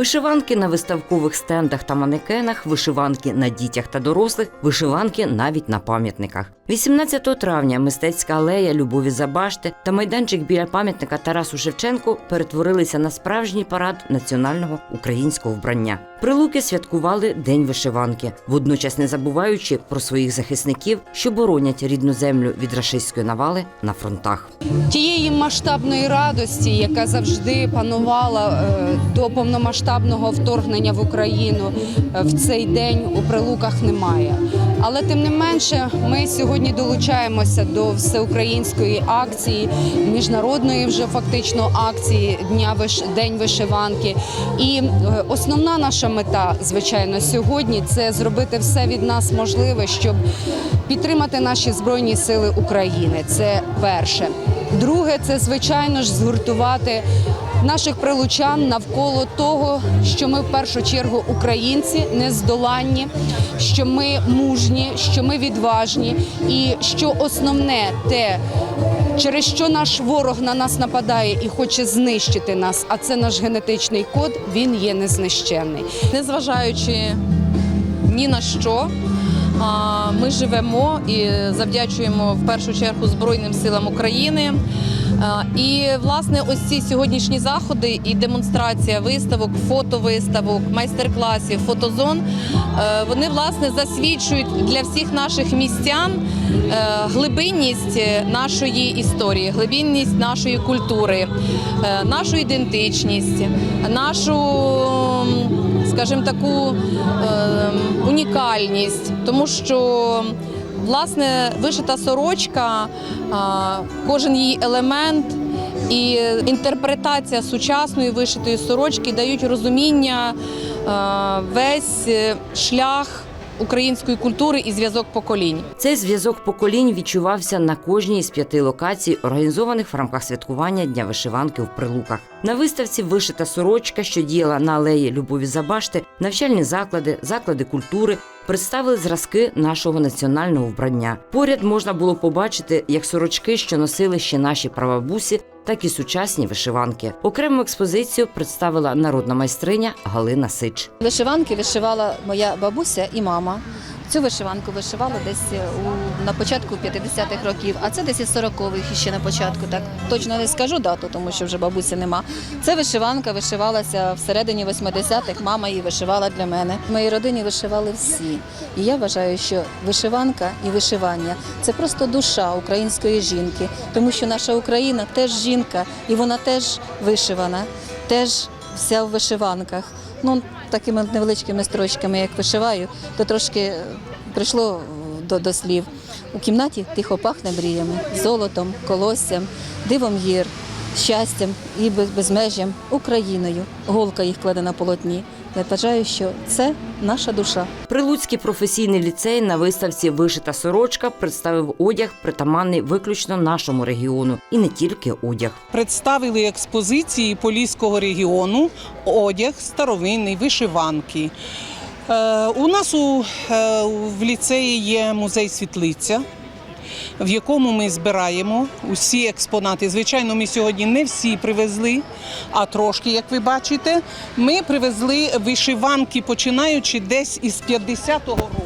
Вишиванки на виставкових стендах та манекенах, вишиванки на дітях та дорослих, вишиванки навіть на пам'ятниках. 18 травня мистецька алея Любові Забашти та майданчик біля пам'ятника Тарасу Шевченку перетворилися на справжній парад національного українського вбрання. Прилуки святкували День вишиванки, водночас не забуваючи про своїх захисників, що боронять рідну землю від рашистської навали на фронтах. тієї масштабної радості, яка завжди панувала е, до повномасштабного вторгнення в Україну е, в цей день у прилуках немає. Але тим не менше, ми сьогодні долучаємося до всеукраїнської акції, міжнародної вже фактично акції Дня. День вишиванки. І е, основна наша мета, звичайно, сьогодні це зробити все від нас можливе, щоб підтримати наші збройні сили України. Це перше. Друге, це звичайно ж згуртувати наших прилучан навколо того, що ми в першу чергу українці нездоланні, що ми мужні, що ми відважні, і що основне те, через що наш ворог на нас нападає і хоче знищити нас, а це наш генетичний код, він є незнищенний. незважаючи ні на що. Ми живемо і завдячуємо в першу чергу Збройним силам України. І власне ось ці сьогоднішні заходи і демонстрація виставок, фотовиставок, майстер-класів, фотозон. е, Вони власне засвідчують для всіх наших містян е, глибинність нашої історії, глибинність нашої культури, е, нашу ідентичність, нашу скажімо, таку е, унікальність, тому що власне вишита сорочка, кожен її елемент. І інтерпретація сучасної вишитої сорочки дають розуміння е, весь е, шлях української культури і зв'язок поколінь. Цей зв'язок поколінь відчувався на кожній з п'яти локацій, організованих в рамках святкування Дня вишиванки в Прилуках. На виставці вишита сорочка, що діяла на алеї Любові Забашти, навчальні заклади, заклади культури. Представили зразки нашого національного вбрання. Поряд можна було побачити як сорочки, що носили ще наші прабабусі, так і сучасні вишиванки. Окрему експозицію представила народна майстриня Галина Сич. Вишиванки вишивала моя бабуся і мама. Цю вишиванку вишивала десь у, на початку 50-х років, а це десь із 40-х ще на початку. Так точно не скажу дату, тому що вже бабусі нема. Це вишиванка вишивалася всередині 80-х. Мама її вишивала для мене. В моїй родині вишивали всі. І я вважаю, що вишиванка і вишивання це просто душа української жінки, тому що наша Україна теж жінка, і вона теж вишивана, теж вся в вишиванках. Ну, такими невеличкими строчками, як вишиваю, то трошки е, прийшло е, до, до слів. У кімнаті тихо пахне мріями, золотом, колоссям, дивом гір, щастям і безмежям, Україною. Голка їх кладе на полотні. Я вважаю, що це наша душа. Прилуцький професійний ліцей на виставці Вишита сорочка представив одяг, притаманний виключно нашому регіону, і не тільки одяг. представили експозиції Поліського регіону одяг старовинний, вишиванки. Е, у нас у, е, в ліцеї є музей світлиця. В якому ми збираємо усі експонати. Звичайно, ми сьогодні не всі привезли, а трошки, як ви бачите, ми привезли вишиванки, починаючи десь із 50-го року.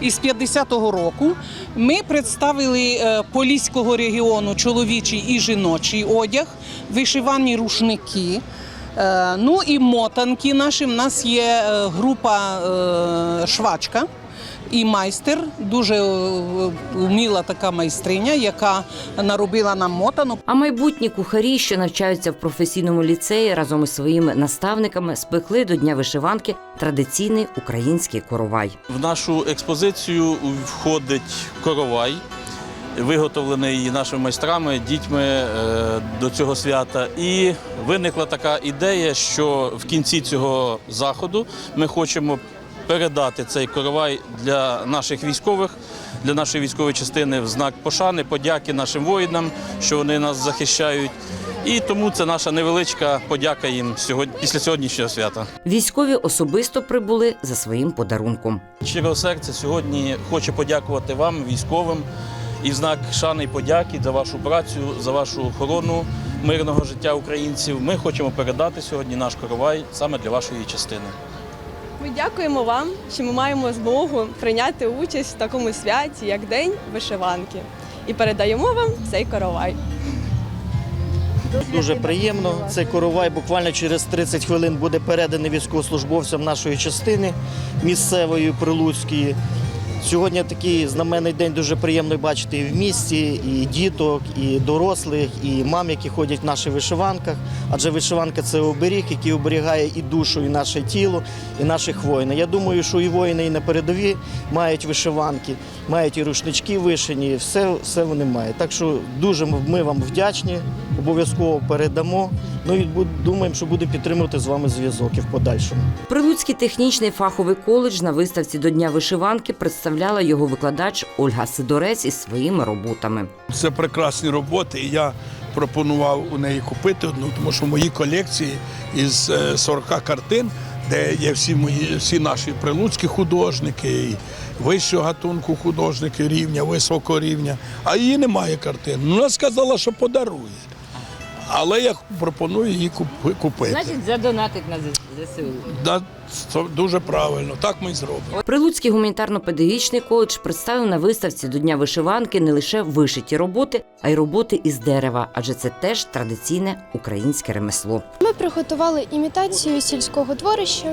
Із 50-го року ми представили е, Поліського регіону чоловічий і жіночий одяг, вишивані рушники. Е, Ну і мотанки наші. У нас є е, група швачка і майстер, дуже е, вміла така майстриня, яка наробила нам мотанок. А майбутні кухарі, що навчаються в професійному ліцеї, разом із своїми наставниками спекли до дня вишиванки традиційний український коровай. В нашу експозицію входить коровай, виготовлений нашими майстрами, дітьми е, до цього свята. І виникла така ідея, що в кінці цього заходу ми хочемо передати цей коровай для наших військових, для нашої військової частини в знак пошани, подяки нашим воїнам, що вони нас захищають. І тому це наша невеличка подяка їм сьогодні після сьогоднішнього свята. Військові особисто прибули за своїм подарунком. Щирого серця сьогодні хочу подякувати вам, військовим, і в знак шани і подяки за вашу працю, за вашу охорону мирного життя українців. Ми хочемо передати сьогодні наш коровай саме для вашої частини. Ми дякуємо вам, що ми маємо змогу прийняти участь в такому святі, як День вишиванки, і передаємо вам цей коровай. Дуже приємно. Цей коровай буквально через 30 хвилин буде переданий військовослужбовцям нашої частини місцевої прилуцької. Сьогодні такий знаменний день дуже приємно бачити і в місті, і діток, і дорослих, і мам, які ходять в наших вишиванках. Адже вишиванка це оберіг, який оберігає і душу, і наше тіло, і наших воїнів. Я думаю, що і воїни, і на передові мають вишиванки, мають і рушнички вишині, все, все вони мають. Так що дуже ми вам вдячні, обов'язково передамо. Ну і думаємо, що будемо підтримувати з вами зв'язок і в подальшому. Прилуцький технічний фаховий коледж на виставці до Дня вишиванки представляла його викладач Ольга Сидорець із своїми роботами. Це прекрасні роботи, і я пропонував у неї купити одну, тому що в моїй колекції із е, 40 картин, де є всі мої всі наші прилуцькі художники, і вищого гатунку художники рівня, високого рівня. А її немає картин. Вона сказала, що подарує. Але я пропоную її купи- купити. задонатить на ЗСУ. Да, це дуже правильно, так ми і зробимо. Прилуцький гуманітарно-педагогічний коледж представив на виставці до Дня вишиванки не лише вишиті роботи, а й роботи із дерева, адже це теж традиційне українське ремесло. Ми приготували імітацію сільського дворища.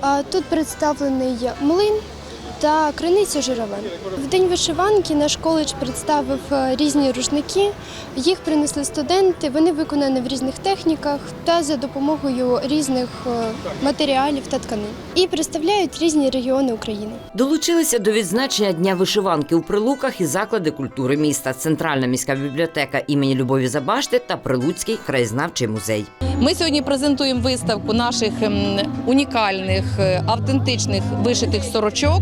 А Тут представлений млин та криниця журавель. В день вишиванки наш коледж представив е, різні рушники. Їх принесли студенти. Вони виконані в різних техніках та за допомогою різних е, матеріалів та тканин. І представляють різні регіони України. Долучилися до відзначення Дня вишиванки у Прилуках і заклади культури міста, Центральна міська бібліотека імені Любові Забашти та Прилуцький краєзнавчий музей. Ми сьогодні презентуємо виставку наших ем, унікальних, е, автентичних вишитих сорочок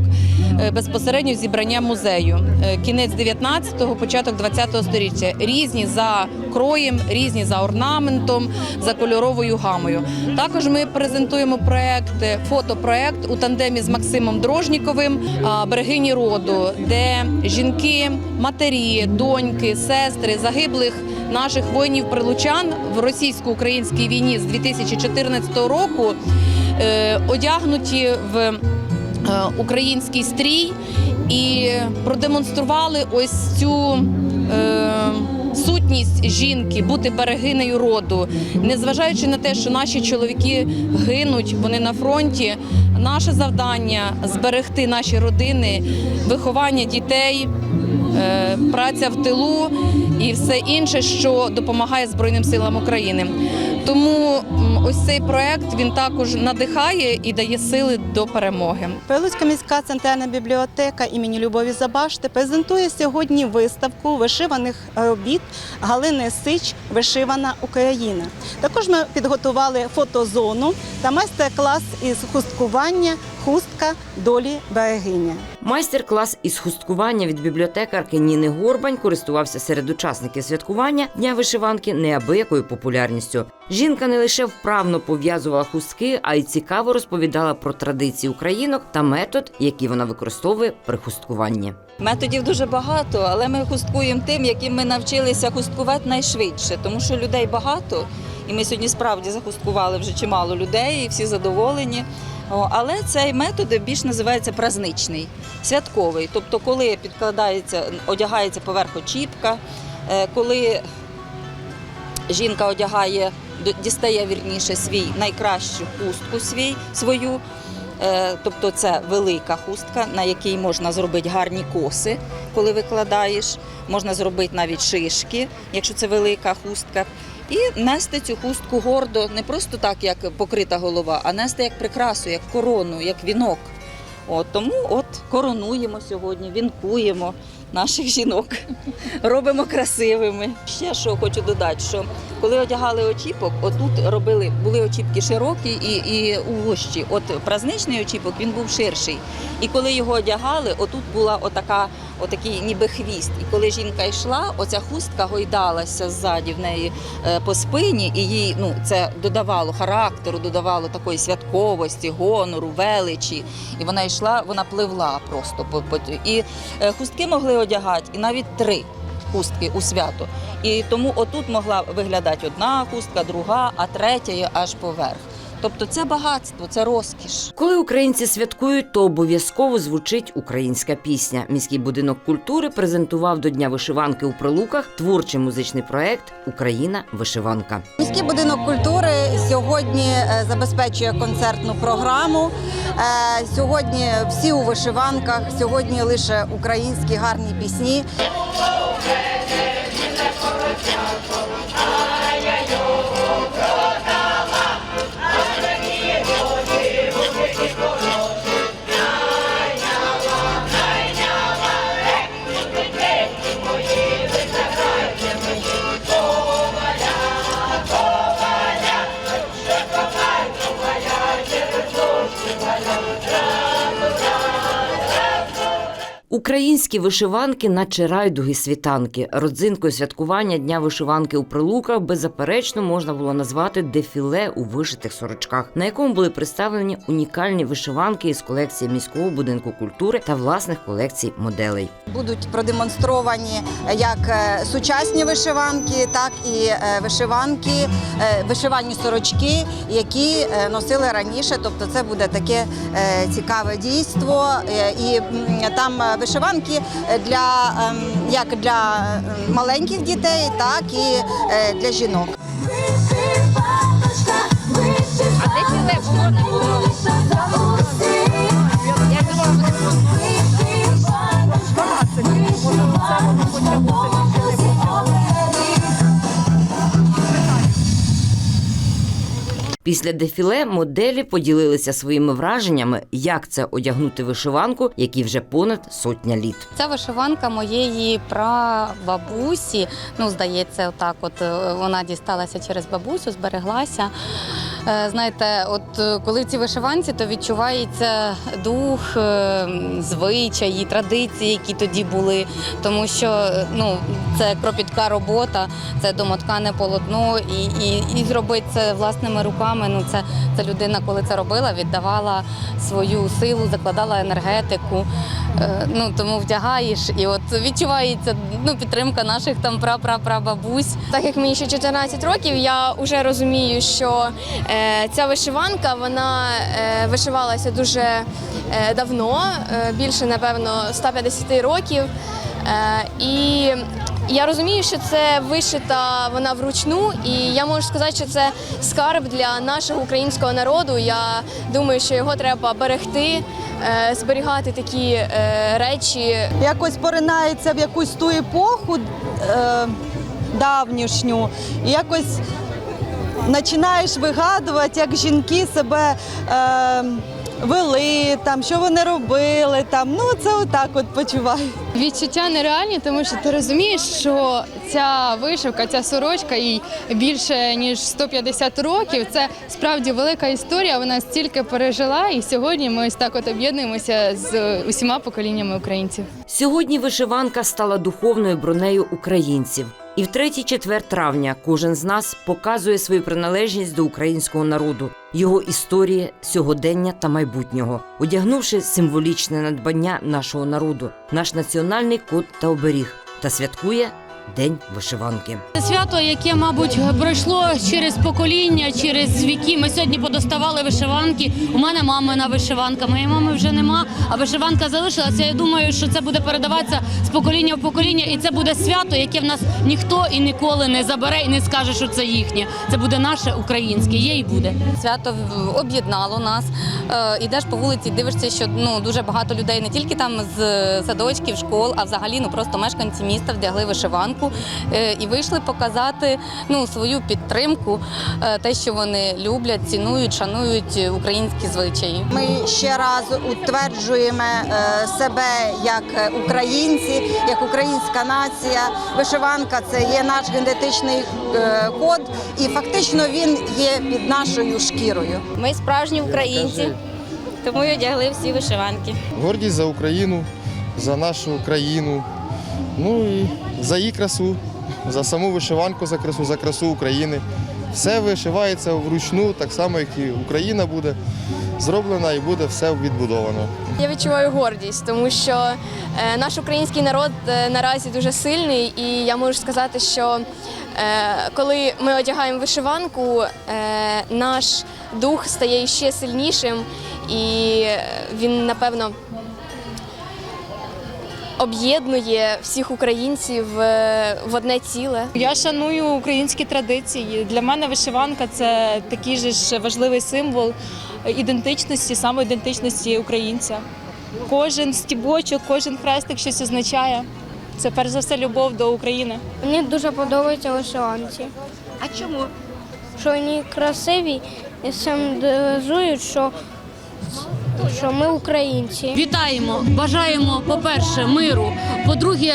безпосередньо зібрання музею. Е, Кінець 19-го, початок 20-го століття. Різні за кроєм, різні за орнаментом, за кольоровою гамою. Також ми презентуємо проект, е, фотопроект у тандемі з Максимом Дрожніковим Берегині роду, де жінки, матері, доньки, сестри загиблих наших воїнів-прилучан в російсько-українській війні з 2014 року е, одягнуті в е, український стрій і продемонстрували ось цю. Е, Сутність жінки бути берегинею роду, незважаючи на те, що наші чоловіки гинуть, вони на фронті. Наше завдання зберегти наші родини, виховання дітей, е, праця в тилу і все інше, що допомагає Збройним силам України. Тому ось цей проект він також надихає і дає сили до перемоги. Прилуцька міська центральна бібліотека імені Любові Забашти презентує сьогодні виставку вишиваних робіт Галини Сич Вишивана Україна. Також ми підготували фотозону та майстер-клас із хусткування хустка долі берегиня. Майстер-клас із хусткування від бібліотекарки Ніни Горбань користувався серед учасників святкування Дня вишиванки неабиякою популярністю. Жінка не лише вправно пов'язувала хустки, а й цікаво розповідала про традиції українок та метод, який вона використовує при хусткуванні. Методів дуже багато, але ми хусткуємо тим, яким ми навчилися хусткувати найшвидше, тому що людей багато. І ми сьогодні справді захусткували вже чимало людей, і всі задоволені. Але цей метод більш називається празничний, святковий. Тобто, коли підкладається, одягається поверх очіпка, е, коли жінка одягає, дістає вірніше свій найкращу хустку свій, свою. Е, Тобто це велика хустка, на якій можна зробити гарні коси, коли викладаєш. Можна зробити навіть шишки, якщо це велика хустка. І нести цю хустку гордо, не просто так, як покрита голова, а нести як прикрасу, як корону, як вінок. От, тому от коронуємо сьогодні, вінкуємо наших жінок, робимо красивими. Ще що хочу додати, що коли одягали очіпок, отут робили, були очіпки широкі і, і вущі. От празничний очіпок він був ширший. І коли його одягали, отут була отака, отакий ніби хвіст. І коли жінка йшла, оця хустка гойдалася ззаді в неї е, по спині, і їй ну, це додавало характеру, додавало такої святковості, гонору, величі. І вона йшла, вона пливла просто по і е, хустки могли одягати, і навіть три. хустки у свято. І тому отут могла виглядати одна хустка, друга, а третя аж поверх. Тобто це багатство, це розкіш. Коли українці святкують, то обов'язково звучить українська пісня. Міський будинок культури презентував до Дня вишиванки у Прилуках творчий музичний проект Україна вишиванка. Міський будинок культури сьогодні е, забезпечує концертну програму. Е, Сьогодні всі у вишиванках, сьогодні лише українські гарні пісні. Українські вишиванки, наче райдуги світанки. Родзинкою святкування Дня вишиванки у Прилуках беззаперечно можна було назвати дефіле у вишитих сорочках, на якому були представлені унікальні вишиванки із колекції міського будинку культури та власних колекцій моделей. Будуть продемонстровані як е, сучасні вишиванки, так і е, вишиванки, е, вишивальні сорочки, які носили раніше. Тобто, це буде таке цікаве дійство. І там вишиванки для ем, як для е, маленьких дітей, так і е, для жінок. Після дефіле моделі поділилися своїми враженнями, як це одягнути вишиванку, якій вже понад сотня літ. Ця вишиванка моєї прабабусі. Ну, здається, отак, от е, вона дісталася через бабусю, збереглася. Е, Знаєте, от е, коли в цій вишиванці, то відчувається дух, е, звичаї, традиції, які тоді були. Тому що ну, це кропітка робота, це домоткане полотно, і, і, і зробити це власними руками. Ну, це, це людина, коли це робила, віддавала свою силу, закладала енергетику. Е, Ну тому вдягаєш, і от відчувається ну, підтримка наших там прапрапрабабусь. Так як мені ще 14 років, я вже розумію, що е, ця вишиванка вона е, вишивалася дуже е, давно, е, більше напевно 150 років. Е, і я розумію, що це вишита вона вручну, і я можу сказати, що це скарб для нашого українського народу. Я думаю, що його треба берегти, е, зберігати такі е, речі. якось поринається в якусь ту епоху е, давнішню, і якось починаєш вигадувати, як жінки себе вели, там, що вони робили. Там. Ну, це отак от почуваю. Відчуття нереальні, тому що ти розумієш, що ця вишивка, ця сорочка їй більше ніж 150 років. Це справді велика історія. Вона стільки пережила, і сьогодні ми ось так от об'єднуємося з усіма поколіннями українців. Сьогодні вишиванка стала духовною бронею українців. І в третій четвер травня кожен з нас показує свою приналежність до українського народу, його історії, сьогодення та майбутнього, одягнувши символічне надбання нашого народу, наш національний код та оберіг, та святкує День вишиванки. Це свято, яке, мабуть, пройшло через покоління, через віки. Ми сьогодні подоставали вишиванки. У мене мамина вишиванка, моєї мами вже нема, а вишиванка залишилася. Я думаю, що це буде передаватися з покоління в покоління, і це буде свято, яке в нас ніхто і ніколи не забере і не скаже, що це їхнє. Це буде наше українське. Є і буде. Свято об'єднало нас. Е, Ідеш по вулиці, дивишся, що ну дуже багато людей не тільки там з садочків, школ, а взагалі ну просто мешканці міста вдягли вишиванку е, і вийшли показати ну свою підтримку, е, те, що вони люблять, цінують, шанують українські звичаї. Ми ще раз утверджуємо е, себе як українці, як українська нація. Вишиванка це є наш генетичний код, і фактично він є під нашою шкірою. Ми справжні українці, тому й одягли всі вишиванки. гордість за Україну, за нашу країну, ну і за її красу, за саму вишиванку, за красу, за красу України. Все вишивається вручну, так само, як і Україна буде зроблена і буде все відбудовано. Я відчуваю гордість, тому що е, наш український народ е, наразі дуже сильний, і я можу сказати, що е, коли ми одягаємо вишиванку, наш дух стає ще сильнішим, і він, напевно, об'єднує всіх українців е, в одне ціле. Я шаную українські традиції. Для мене вишиванка це такий же ж важливий символ ідентичності, самоідентичності українця. Кожен стібочок, кожен хрестик щось означає. Це перш за все любов до України. Мені дуже подобаються вишиванці. А чому? Що вони красиві і символізують, що, що ми українці. Вітаємо, бажаємо, по-перше, миру. По-друге,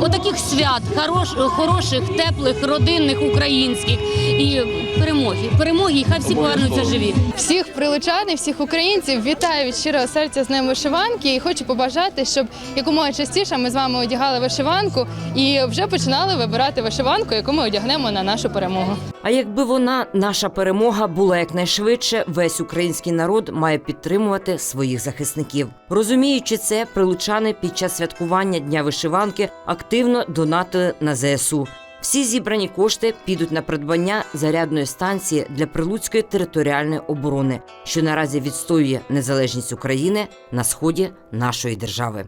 отаких свят, хорош, хороших, теплих, родинних, українських і перемоги. Перемоги, і хай всі повернуться живі. Всіх прилучан і всіх українців вітаю від щирого серця з ним вишиванки і хочу побажати, щоб якомога частіше ми з вами одягали вишиванку і вже починали вибирати вишиванку, яку ми одягнемо на нашу перемогу. А якби вона, наша перемога, була якнайшвидше, весь український народ має підтримувати своїх захисників. Розуміючи це, прилучани під час святкування Дня вишиванки активно донатили на ЗСУ. Всі зібрані кошти підуть на придбання зарядної станції для прилуцької територіальної оборони, що наразі відстоює незалежність України на сході нашої держави.